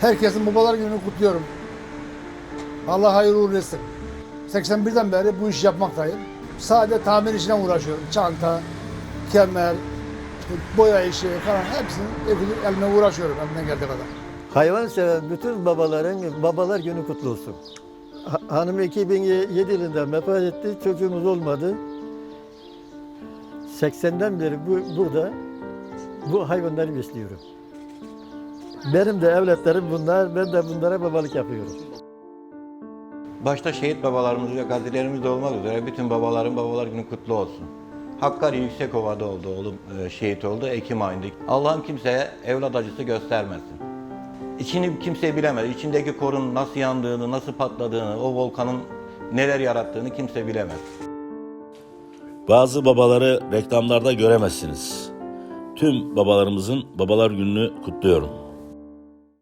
Herkesin babalar gününü kutluyorum. Allah hayırlı uğurlu etsin. 81'den beri bu işi yapmaktayım. Sadece tamir işine uğraşıyorum. Çanta, kemer, boya işi falan hepsini elimle uğraşıyorum elimden geldiği kadar. Hayvan seven bütün babaların babalar günü kutlu olsun. Ha- Hanım 2007 yılında vefat etti, çocuğumuz olmadı. 80'den beri bu, burada bu hayvanları besliyorum. Benim de evlatlarım bunlar, ben de bunlara babalık yapıyorum. Başta şehit babalarımız ve gazilerimiz de olmak üzere bütün babaların babalar günü kutlu olsun. Hakkari Yüksekova'da oldu oğlum e, şehit oldu Ekim ayında. Allah'ım kimseye evlat acısı göstermesin. İçini kimse bilemez. İçindeki korun nasıl yandığını, nasıl patladığını, o volkanın neler yarattığını kimse bilemez. Bazı babaları reklamlarda göremezsiniz. Tüm babalarımızın babalar gününü kutluyorum.